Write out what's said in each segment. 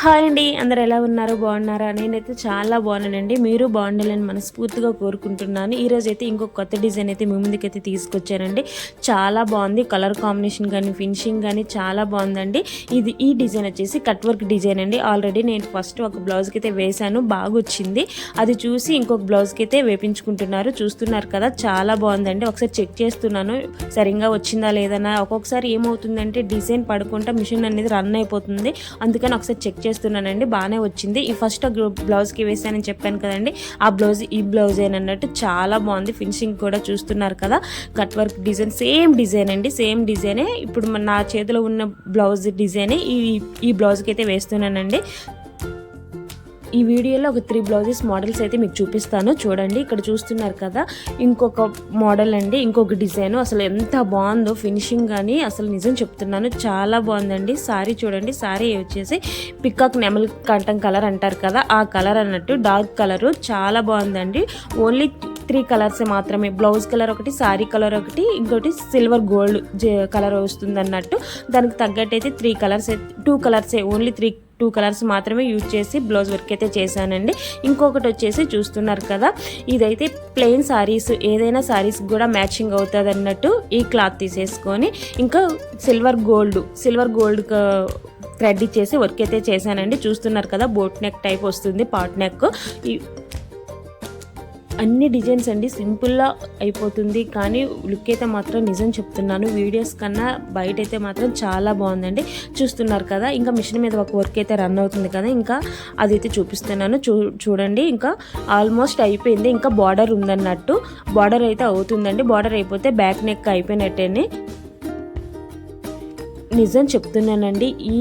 Hi అండి. అందరు ఎలా ఉన్నారు? బాగున్నారా? నేనైతే చాలా బాగున్నానండి. మీరు బాగుండాలని మనస్ఫూర్తిగా కోరుకుంటున్నాను. ఈ రోజు అయితే ఇంకొక కొత్త డిజైన్ అయితే మీ ముందుకైతే తీసుకొచ్చానండి. చాలా బాగుంది. కలర్ కాంబినేషన్ కానీ ఫినిషింగ్ కానీ చాలా బాగుందండి. ఇది ఈ డిజైన్ వచ్చేసి కట్ వర్క్ డిజైన్ అండి. ఆల్రెడీ నేను ఫస్ట్ ఒక బ్లౌజ్కి అయితే వేశాను. బాగా వచ్చింది. అది చూసి ఇంకొక బ్లౌజ్కి అయితే వేపించుకుంటున్నారు. చూస్తున్నారు కదా చాలా బాగుందండి. ఒకసారి చెక్ చేస్తున్నాను. సరిగ్గా వచ్చిందా లేదన్నా ఒక్కొక్కసారి ఏమవుతుందంటే డిజైన్ పడుకుంటా మిషన్ అనేది రన్ అయిపోతుంది. అందుకని ఒకసారి చెక్ చేస్తున్నానండి బాగానే వచ్చింది. ఈ ఫస్ట్ బ్లౌజ్కి వేసానని చెప్పాను కదండి ఆ బ్లౌజ్ ఈ బ్లౌజ్ అన్నట్టు చాలా బాగుంది. ఫినిషింగ్ కూడా చూస్తున్నారు కదా cut work design same design అండి సేమ్ డిజైనే. ఇప్పుడు మన నా చేతిలో ఉన్న బ్లౌజ్ డిజైనే ఈ ఈ బ్లౌజ్కి అయితే వేస్తున్నానండి. ఈ వీడియోలో ఒక త్రీ బ్లౌజెస్ మోడల్స్ అయితే మీకు చూపిస్తాను. చూడండి ఇక్కడ చూస్తున్నారు కదా ఇంకొక మోడల్ అండి ఇంకొక డిజైన్. అసలు ఎంత బాగుందో ఫినిషింగ్ కానీ అసలు నిజం చెప్తున్నాను. చాలా బాగుందండి. సారీ చూడండి సారీ వచ్చేసి పికాక్ నెమల్ కంటం కలర్ అంటారు కదా ఆ కలర్ అన్నట్టు డార్క్ కలర్. చాలా బాగుందండి. ఓన్లీ త్రీ కలర్స్ మాత్రమే. బ్లౌజ్ కలర్ ఒకటి సారీ కలర్ ఒకటి ఇంకోటి సిల్వర్ గోల్డ్ కలర్ వస్తుంది అన్నట్టు దానికి తగ్గట్టు అయితే త్రీ కలర్స్ టూ కలర్సే ఓన్లీ త్రీ టూ కలర్స్ మాత్రమే యూజ్ చేసి బ్లౌజ్ వర్క్ అయితే చేశానండి. ఇంకొకటి వచ్చేసి చూస్తున్నారు కదా ఇదైతే ప్లెయిన్ సారీస్ ఏదైనా సారీస్ కూడా మ్యాచింగ్ అవుతుంది అన్నట్టు ఈ క్లాత్ తీసేసుకొని ఇంకా silver gold silver gold thread ఇచ్చేసి వర్క్ అయితే చేశానండి. చూస్తున్నారు కదా బోట్ నెక్ టైప్ వస్తుంది పాట్ నెక్. అన్ని డిజైన్స్ అండి సింపుల్గా అయిపోతుంది. కానీ లుక్ అయితే మాత్రం నిజం చెప్తున్నాను వీడియోస్ కన్నా బయట అయితే మాత్రం చాలా బాగుందండి. చూస్తున్నారు కదా ఇంకా మిషన్ మీద ఒక వర్క్ అయితే రన్ అవుతుంది కదా ఇంకా అదైతే చూపిస్తున్నాను. చూ చూడండి ఇంకా ఆల్మోస్ట్ అయిపోయింది. ఇంకా బార్డర్ ఉందన్నట్టు బార్డర్ అయితే అవుతుందండి. బార్డర్ అయిపోతే బ్యాక్ నెక్ అయిపోయినట్టేనే నిజం చెప్తున్నానండి. ఈ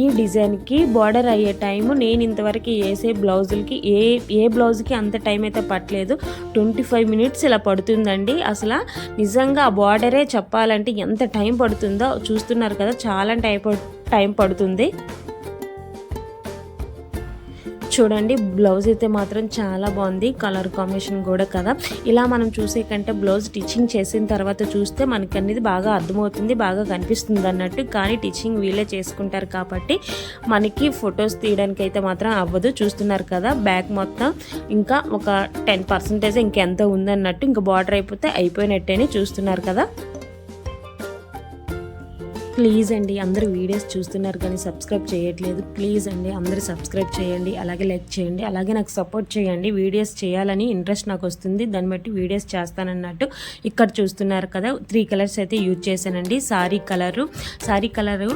ఈ డిజైన్కి బార్డర్ అయ్యే టైము నేను ఇంతవరకు వేసే బ్లౌజులకి ఏ ఏ బ్లౌజ్కి అంత టైం అయితే పట్టలేదు. ట్వంటీ ఫైవ్ మినిట్స్ ఇలా పడుతుందండి. అసలు నిజంగా ఆ బార్డరే చెప్పాలంటే ఎంత టైం పడుతుందో చూస్తున్నారు కదా చాలా టైం టైం పడుతుంది. చూడండి బ్లౌజ్ అయితే మాత్రం చాలా బాగుంది కలర్ కాంబినేషన్ కూడా కదా. ఇలా మనం చూసే కంటే బ్లౌజ్ టిచ్చింగ్ చేసిన తర్వాత చూస్తే మనకి అనేది బాగా అర్థమవుతుంది బాగా కనిపిస్తుంది అన్నట్టు. కానీ టిచ్చింగ్ వీళ్ళే చేసుకుంటారు కాబట్టి మనకి ఫొటోస్ తీయడానికి అయితే మాత్రం అవ్వదు. చూస్తున్నారు కదా బ్యాక్ మొత్తం ఇంకా ఒక టెన్ పర్సెంటేజ్ ఇంకెంత ఉందన్నట్టు ఇంకా బార్డర్ అయిపోతే అయిపోయినట్టేనే చూస్తున్నారు కదా. ప్లీజ్ అండి అందరూ వీడియోస్ చూస్తున్నారు కానీ సబ్స్క్రైబ్ చేయట్లేదు. ప్లీజ్ అండి అందరూ సబ్స్క్రైబ్ చేయండి అలాగే లైక్ చేయండి అలాగే నాకు సపోర్ట్ చేయండి. వీడియోస్ చేయాలని ఇంట్రెస్ట్ నాకు వస్తుంది. దాన్ని బట్టి వీడియోస్ చేస్తానన్నట్టు ఇక్కడ చూస్తున్నారు కదా. త్రీ కలర్స్ అయితే యూజ్ చేశానండి. Sari colour sari colour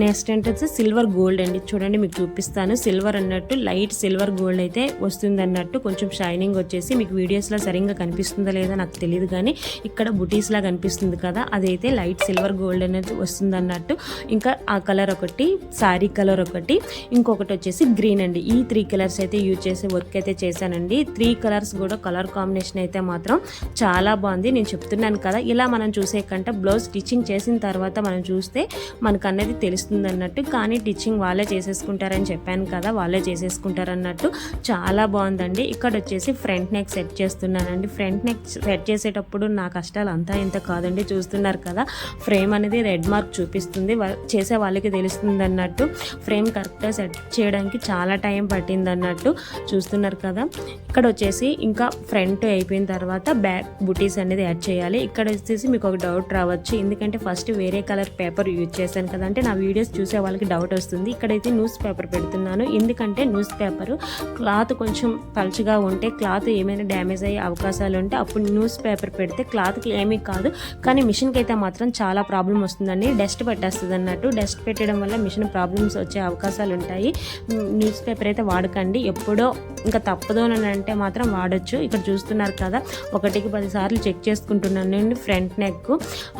next ఏంటంటే సిల్వర్ గోల్డ్ అండి. చూడండి మీకు చూపిస్తాను. సిల్వర్ అన్నట్టు లైట్ సిల్వర్ గోల్డ్ అయితే వస్తుంది అన్నట్టు కొంచెం షైనింగ్ వచ్చేసి మీకు వీడియోస్లో సరిగ్గా కనిపిస్తుందా లేదా నాకు తెలియదు కానీ ఇక్కడ బుటీస్లా కనిపిస్తుంది కదా అదైతే లైట్ సిల్వర్ గోల్డ్ అనేది వస్తుంది అన్నట్టు ఇంకా ఆ కలర్ ఒకటి శారీ కలర్ ఒకటి ఇంకొకటి వచ్చేసి గ్రీన్ అండి. ఈ త్రీ కలర్స్ అయితే యూజ్ చేసే వర్క్ అయితే చేశానండి. త్రీ కలర్స్ కూడా కలర్ కాంబినేషన్ అయితే మాత్రం చాలా బాగుంది. నేను చెప్తున్నాను కదా ఇలా మనం చూసే కంటే బ్లౌజ్ స్టిచ్చింగ్ చేసిన తర్వాత మనం చూస్తే మనకు అనేది అనిపిస్తుంది అన్నట్టు. కానీ టిచ్చింగ్ వాళ్ళే చేసేసుకుంటారని చెప్పాను కదా వాళ్ళే చేసేసుకుంటారు అన్నట్టు చాలా బాగుందండి. ఇక్కడ వచ్చేసి ఫ్రంట్ నెక్ సెట్ చేస్తున్నానండి. ఫ్రంట్ నెక్ సెట్ చేసేటప్పుడు నా కష్టాలు అంతా ఇంత కాదండి. చూస్తున్నారు కదా ఫ్రేమ్ అనేది రెడ్ మార్క్ చూపిస్తుంది. చేసే వాళ్ళకి తెలుస్తుంది అన్నట్టు ఫ్రేమ్ కరెక్ట్గా సెట్ చేయడానికి చాలా టైం పట్టింది అన్నట్టు చూస్తున్నారు కదా. ఇక్కడ వచ్చేసి ఇంకా ఫ్రంట్ అయిపోయిన తర్వాత బ్యాక్ బుటీస్ అనేది యాడ్ చేయాలి. ఇక్కడ వచ్చేసి మీకు ఒక డౌట్ రావచ్చు. ఎందుకంటే ఫస్ట్ వేరే కలర్ పేపర్ యూజ్ చేశాను కదా అంటే నా వీడియోస్ చూసే వాళ్ళకి డౌట్ వస్తుంది. ఇక్కడైతే న్యూస్ పేపర్ పెడుతున్నాను. ఎందుకంటే న్యూస్ పేపర్ క్లాత్ కొంచెం పలుచగా ఉంటే క్లాత్ ఏమైనా డ్యామేజ్ అయ్యే అవకాశాలు ఉంటే అప్పుడు న్యూస్ పేపర్ పెడితే క్లాత్కి ఏమీ కాదు. కానీ మిషన్కి అయితే మాత్రం చాలా ప్రాబ్లం వస్తుందండి. డస్ట్ పెట్టేస్తుంది అన్నట్టు. డస్ట్ పెట్టడం వల్ల మిషన్ ప్రాబ్లమ్స్ వచ్చే అవకాశాలు ఉంటాయి. న్యూస్ పేపర్ అయితే వాడకండి. ఎప్పుడో ఇంకా తప్పదు అని అంటే మాత్రం వాడచ్చు. ఇక్కడ చూస్తున్నారు కదా ఒకటికి పదిసార్లు చెక్ చేసుకుంటున్నాను ఫ్రంట్ నెక్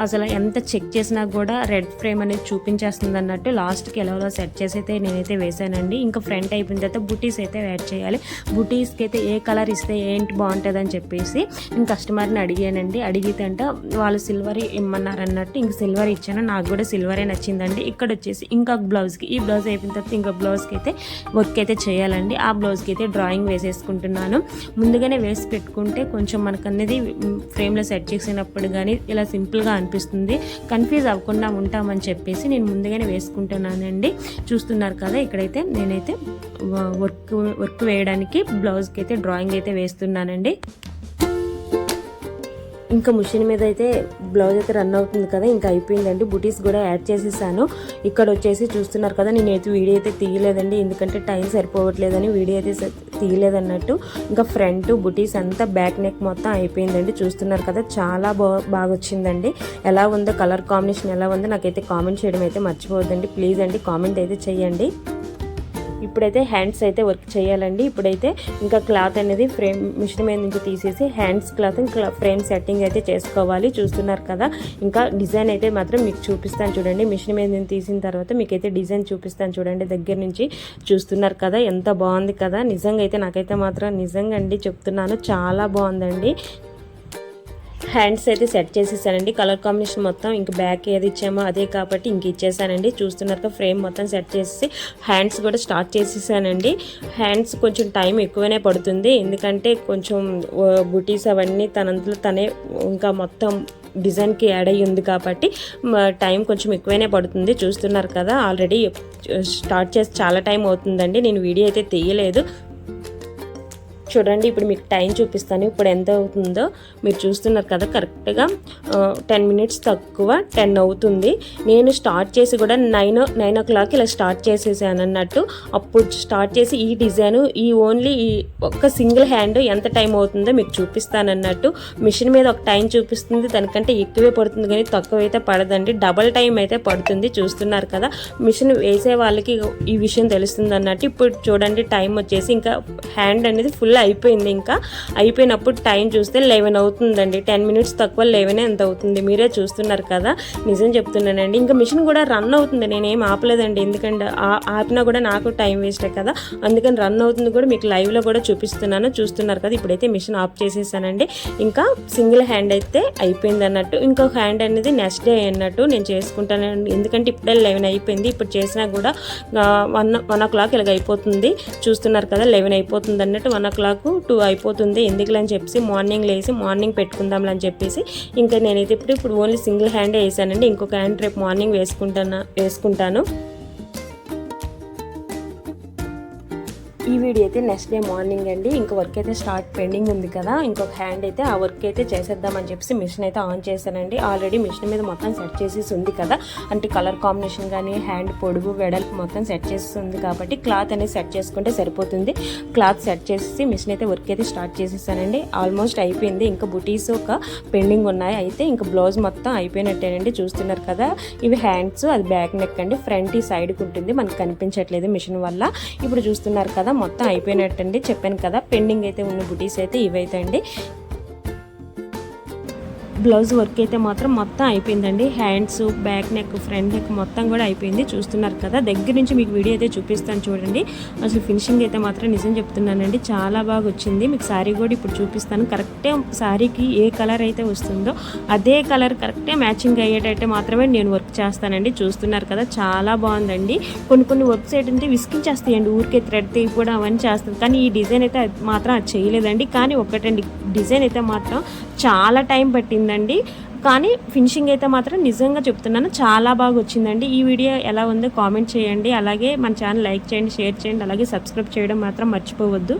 అసలు ఎంత చెక్ చేసినా కూడా రెడ్ ఫ్రేమ్ అనేది చూపించేస్తుంది. అన్నట్టు లాస్ట్కి ఎలాలో సెట్ చేసి అయితే నేనైతే వేసానండి ఇంకా ఫ్రంట్ అయిపోయిన తర్వాత బుటీస్ అయితే యాడ్ చేయాలి. బుటీస్కి అయితే ఏ కలర్ ఇస్తే ఏంటి బాగుంటుంది అని చెప్పేసి నేను కస్టమర్ని అడిగానండి. అడిగితే అంటే వాళ్ళు సిల్వర్ ఇమ్మన్నారు అన్నట్టు ఇంక సిల్వర్ ఇచ్చాను. నాకు కూడా సిల్వరే నచ్చిందండి. ఇక్కడ వచ్చేసి ఇంకా బ్లౌజ్కి ఈ బ్లౌజ్ అయిపోయిన తర్వాత ఇంకా బ్లౌజ్కి అయితే వర్క్ అయితే చేయాలండి. ఆ బ్లౌజ్కి అయితే డ్రాయింగ్ వేసేసుకుంటున్నాను. ముందుగానే వేసి పెట్టుకుంటే కొంచెం మనకు అనేది ఫ్రేమ్లో సెట్ చేసినప్పుడు కానీ ఇలా సింపుల్గా అనిపిస్తుంది. కన్ఫ్యూజ్ అవ్వకుండా ఉంటామని చెప్పేసి నేను ముందుగానే పైన వేసుకుంటున్నానండి. చూస్తున్నారు కదా ఇక్కడైతే నేనైతే వర్క్ వర్క్ వేయడానికి బ్లౌజ్కి అయితే డ్రాయింగ్ అయితే వేస్తున్నానండి. ఇంకా మిషన్ మీద అయితే బ్లౌజ్ అయితే రన్ అవుతుంది కదా ఇంకా అయిపోయిందండి. బుటీస్ కూడా యాడ్ చేసేసాను. ఇక్కడ వచ్చేసి చూస్తున్నారు కదా నేను అయితే వీడియో అయితే తీయలేదండి ఎందుకంటే టైం సరిపోవట్లేదని వీడియో అయితే తీయలేదన్నట్టు. ఇంకా ఫ్రంట్ బుటీస్ అంతా బ్యాక్ నెక్ మొత్తం అయిపోయిందండి. చూస్తున్నారు కదా చాలా బా బాగా వచ్చిందండి ఎలా ఉందో కలర్ కాంబినేషన్ ఎలా ఉందో నాకైతే కామెంట్ చేయడం అయితే మర్చిపోవద్దండి. ప్లీజ్ అండి కామెంట్ అయితే చేయండి ఇప్పుడైతే హ్యాండ్స్ అయితే వర్క్ చేయాలండి. ఇప్పుడైతే ఇంకా క్లాత్ అనేది ఫ్రేమ్ మిషన్ మీద నుంచి తీసేసి హ్యాండ్స్ క్లాత్ ఇంకా ఫ్రేమ్ సెట్టింగ్ అయితే చేసుకోవాలి. చూస్తున్నారు కదా ఇంకా డిజైన్ అయితే మాత్రం మీకు చూపిస్తాను చూడండి. మిషన్ మీద నుంచి తీసిన తర్వాత మీకైతే డిజైన్ చూపిస్తాను చూడండి. దగ్గర నుంచి చూస్తున్నారు కదా ఎంత బాగుంది కదా. నిజంగా అయితే నాకైతే మాత్రం నిజంగా అండి చెప్తున్నాను. చాలా బాగుందండి. హ్యాండ్స్ అయితే సెట్ చేసేసానండి. కలర్ కాంబినేషన్ మొత్తం ఇంక బ్యాక్ ఏది ఇచ్చామో అదే కాబట్టి ఇంక ఇచ్చేసానండి. చూస్తున్నారు ఫ్రేమ్ మొత్తం సెట్ చేసి హ్యాండ్స్ కూడా స్టార్ట్ చేసేసానండి. హ్యాండ్స్ కొంచెం టైం ఎక్కువనే పడుతుంది. ఎందుకంటే కొంచెం బుటీస్ అవన్నీ తనంతలో తనే ఇంకా మొత్తం డిజైన్కి యాడ్ అయ్యి ఉంది కాబట్టి టైం కొంచెం ఎక్కువనే పడుతుంది. చూస్తున్నారు కదా ఆల్రెడీ స్టార్ట్ చేసి చాలా టైం అవుతుందండి. నేను వీడియో అయితే తీయలేదు. చూడండి ఇప్పుడు మీకు టైం చూపిస్తాను. ఇప్పుడు ఎంత అవుతుందో మీరు చూస్తున్నారు కదా కరెక్ట్గా టెన్ మినిట్స్ తక్కువ టెన్ అవుతుంది. నేను స్టార్ట్ చేసి కూడా నైన్ నైన్ ఓ క్లాక్ ఇలా స్టార్ట్ చేసేసాను అన్నట్టు. అప్పుడు స్టార్ట్ చేసి ఈ డిజైన్ ఈ ఓన్లీ ఈ ఒక్క సింగిల్ హ్యాండ్ ఎంత టైం అవుతుందో మీకు చూపిస్తాను అన్నట్టు. మిషన్ మీద ఒక టైం చూపిస్తుంది దానికంటే ఎక్కువే పడుతుంది కానీ తక్కువ అయితే పడదండి. డబల్ టైం అయితే పడుతుంది చూస్తున్నారు కదా. మిషన్ వేసే వాళ్ళకి ఈ విషయం తెలుస్తుంది అన్నట్టు. ఇప్పుడు చూడండి టైం వచ్చేసి ఇంకా హ్యాండ్ అనేది ఫుల్ అయిపోయింది ఇంకా. అయిపోయినప్పుడు టైం చూస్తే లెవెన్ అవుతుందండి. టెన్ మినిట్స్ తక్కువ లెవెన్ ఎంత అవుతుంది? మీరే చూస్తున్నారు కదా. నిజం చెప్తున్నానండి. ఇంకా మిషన్ కూడా రన్ అవుతుంది. నేనేం ఆపలేదండి. ఎందుకంటే ఆ- ఆపినా కూడా నాకు టైం వేస్టే కదా. అందుకని రన్ అవుతుంది కూడా మీకు లైవ్లో కూడా చూపిస్తున్నాను. చూస్తున్నారు కదా ఇప్పుడైతే మిషన్ ఆఫ్ చేసేసానండి. ఇంకా సింగిల్ హ్యాండ్ అయితే అయిపోయింది అన్నట్టు. ఇంకొక హ్యాండ్ అనేది నెక్స్ట్ డే అన్నట్టు నేను చేసుకుంటాను ఎందుకంటే ఇప్పుడే లెవెన్ అయిపోయింది. ఇప్పుడు చేసినా కూడా వన్ వన్ ఓ క్లాక్ ఇలాగ అయిపోతుంది. చూస్తున్నారు కదా లెవెన్ అయిపోతుంది అన్నట్టు వన్ ఓ క్లాక్ టూ అయిపోతుంది. ఎందుకులని చెప్పేసి మార్నింగ్ లేసి మార్నింగ్ పెట్టుకుందాంలని అని చెప్పేసి ఇంకా నేనైతే ఇప్పుడు ఇప్పుడు ఓన్లీ సింగిల్ హ్యాండే వేసానండి. ఇంకొక హ్యాండ్ రేపు మార్నింగ్ వేసుకుంటాను వేసుకుంటాను. ఈ వీడియో అయితే నెక్స్ట్ డే మార్నింగ్ అండి. ఇంకా వర్క్ అయితే స్టార్ట్ పెండింగ్ ఉంది కదా. ఇంకొక హ్యాండ్ అయితే ఆ వర్క్ అయితే చేసేద్దామని చెప్పేసి మిషన్ అయితే ఆన్ చేశానండి. ఆల్రెడీ మిషన్ మీద మొత్తం సెట్ చేసేసి ఉంది కదా. అంటే కలర్ కాంబినేషన్ కానీ హ్యాండ్ పొడుగు వెడల్పు మొత్తం సెట్ చేసి ఉంది కాబట్టి క్లాత్ అనేది సెట్ చేసుకుంటే సరిపోతుంది. క్లాత్ సెట్ చేసేసి మిషన్ అయితే వర్క్ అయితే స్టార్ట్ చేసేసానండి. ఆల్మోస్ట్ అయిపోయింది. ఇంకా బుటీస్ ఒక పెండింగ్ ఉన్నాయి. అయితే ఇంకా బ్లౌజ్ మొత్తం అయిపోయినట్టేనండి. చూస్తున్నారు కదా. ఇవి హ్యాండ్స్ అది బ్యాక్ నెక్ అండి. ఫ్రంట్ ఈ సైడ్కి ఉంటుంది. మనకు కనిపించట్లేదు మిషన్ వల్ల. ఇప్పుడు చూస్తున్నారు కదా మొత్తం అయిపోయినట్టండి. చెప్పాను కదా పెండింగ్ అయితే ఉన్న బుటీస్ అయితే ఇవైతే అండి. బ్లౌజ్ వర్క్ అయితే మాత్రం మొత్తం అయిపోయిందండి. Hands back neck front neck మొత్తం కూడా అయిపోయింది. చూస్తున్నారు కదా దగ్గర నుంచి మీకు వీడియో అయితే చూపిస్తాను చూడండి. అసలు ఫినిషింగ్ అయితే మాత్రం నిజం చెప్తున్నానండి. చాలా బాగా వచ్చింది. మీకు శారీ కూడా ఇప్పుడు చూపిస్తాను. కరెక్టే శారీకి ఏ కలర్ అయితే వస్తుందో అదే కలర్ కరెక్టే మ్యాచింగ్ అయ్యేటట్టే మాత్రమే నేను వర్క్ చేస్తానండి. చూస్తున్నారు కదా చాలా బాగుందండి. కొన్ని కొన్ని వెబ్సైట్ అంటే విసికించేస్తాయండి ఊరికే థ్రెడ్ కూడా అవన్నీ చేస్తుంది కానీ ఈ డిజైన్ అయితే మాత్రం అది చేయలేదండి. కానీ ఒకటండి డిజైన్ అయితే మాత్రం చాలా టైం పట్టింది వచ్చిందండి. కానీ ఫినిషింగ్ అయితే మాత్రం నిజంగా చెప్తున్నాను చాలా బాగా వచ్చిందండి. ఈ వీడియో ఎలా ఉందో కామెంట్ చేయండి. అలాగే మన ఛానల్ లైక్ చేయండి షేర్ చేయండి. అలాగే సబ్స్క్రైబ్ చేయడం మాత్రం మర్చిపోవద్దు.